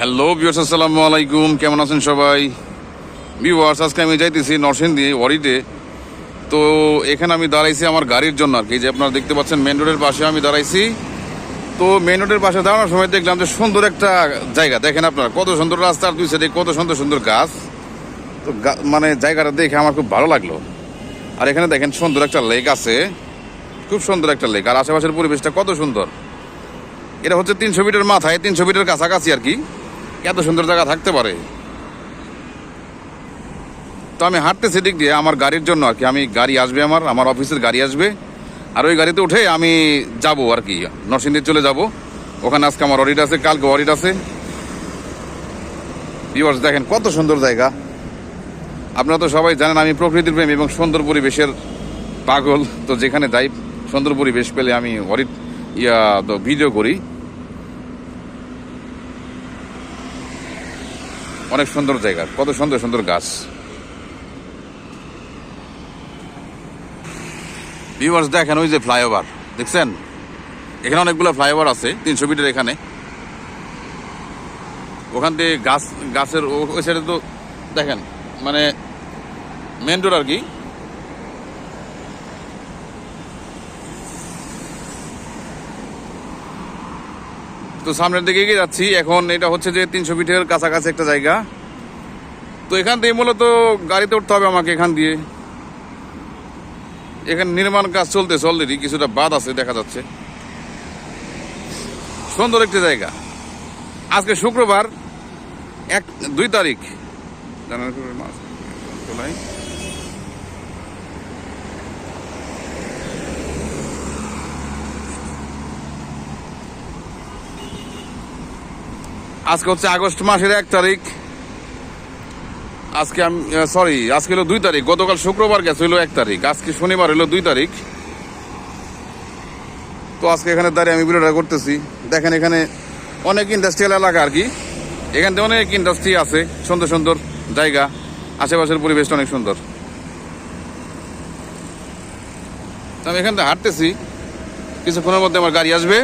Hello বিয়ার্স আসসালামু আলাইকুম কেমন আছেন সবাই? বিওয়ার্স আজকে আমি যাইতেছি নরসিংদী ওয়ারিতে তো এখানে আমি দাঁড়াইছি আমার গাড়ির জন্য আর কি। যে আপনারা দেখতে পাচ্ছেন মেন রোডের পাশে আমি দাঁড়াইছি। তো মেন রোডের পাশে দাঁড়ানোর সময় দেখলাম যে সুন্দর একটা জায়গা। দেখেন আপনারা, কত সুন্দর রাস্তার দুই সাইডে কত সুন্দর সুন্দর গাছ। তো মানে জায়গাটা দেখে আমার খুব ভালো লাগল। আর এখানে দেখেন সুন্দর একটা লেক আছে। খুব সুন্দর একটা লেক আর আশেপাশের পরিবেশটা কত সুন্দর। এটা হচ্ছে তিনশো মিটার মাথায়, তিনশো মিটার কাছাকাছি আর কি। এত সুন্দর জায়গা থাকতে পারে? তো আমি হাঁটতেছি দিক দিয়ে, আমার গাড়ির জন্য আর কি। আমি গাড়ি আসবে আমার আমার অফিসের গাড়ি আসবে। আর ওই গাড়িতে উঠে আমি যাব আর কি নরসিংদী চলে যাব। ওখানে আজকে আমার অডিট আছে, কালকে অডিট আছে। ভিউয়ার্স দেখেন কত সুন্দর জায়গা। আপনারা তো সবাই জানেন আমি প্রকৃতির প্রেম এবং সুন্দর পরিবেশের পাগল। তো যেখানে যাই, সুন্দর পরিবেশ পেলে আমি অডিট ইয়া, তো ভিডিও করি। অনেক সুন্দর জায়গা। কত সুন্দর সুন্দর গাছ। ভিউয়ার্স দেখেন ওই যে ফ্লাইওভার দেখছেন? এখানে অনেকগুলো ফ্লাইওভার আছে, তিনশো মিটার এখানে। ওখান থেকে গাছ, গাছের ওই সাইডে তো দেখেন মানে মেন রোড আর কি। তো সামনের দিকে এগিয়ে যাচ্ছি। এখন এটা হচ্ছে যে তিনশো ফিটের কাছাকাছি একটা জায়গা। তো এখান থেকে মূলত গাড়িতে উঠতে হবে আমাকে এখান দিয়ে। এখানে নির্মাণ কাজ চলতেছে অলরেডি কিছুটা বাদ আছে দেখা যাচ্ছে। সুন্দর একটি জায়গা। আজকে শুক্রবার এক দুই তারিখ। জানুয়ারি মার্চ, জুলাই আজকে হচ্ছে আগস্ট মাসের এক তারিখ। আজকে আমি সরি আজকে হলো দুই তারিখ। গতকাল শুক্রবার গেছে, হলো এক তারিখ। আজকে শনিবার হলো দুই তারিখ। তো আজকে এখানে দাঁড়িয়ে আমি ভিডিওটা করতেছি। দেখেন এখানে অনেক ইন্ডাস্ট্রিয়াল এলাকা আর কি। এখান থেকে অনেক ইন্ডাস্ট্রি আছে, সুন্দর সুন্দর জায়গা। আশেপাশের পরিবেশটা অনেক সুন্দর। আমি এখান থেকে হাঁটতেছি। কিছুক্ষণের মধ্যে আমার গাড়ি আসবে।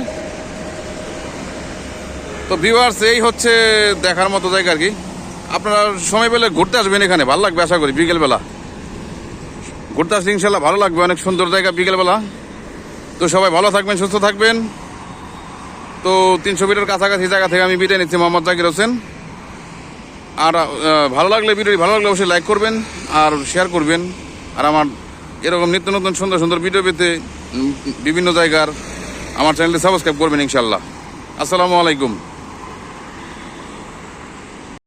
তো ভিউয়ার্স এই হচ্ছে দেখার মতো জায়গা আর কি। আপনারা সময় পেলে ঘুরতে আসবেন এখানে, ভালো লাগবে আশা করি বিকেলবেলা। ঘুরতে আসলে ইনশাল্লাহ ভালো লাগবে, অনেক সুন্দর জায়গা বিকেলবেলা। তো সবাই ভালো থাকবেন, সুস্থ থাকবেন। তো তিনশো মিটার কাছাকাছি জায়গা থেকে আমি বিদায় নিচ্ছি, মোহাম্মদ জাকির হোসেন। আর ভালো লাগলে ভিডিওটি ভালো লাগলে অবশ্যই লাইক করবেন আর শেয়ার করবেন। আর আমার এরকম নিত্য নতুন সুন্দর সুন্দর ভিডিও পেতে বিভিন্ন জায়গার আমার চ্যানেলটি সাবস্ক্রাইব করবেন ইনশাল্লাহ। আসসালামু আলাইকুম।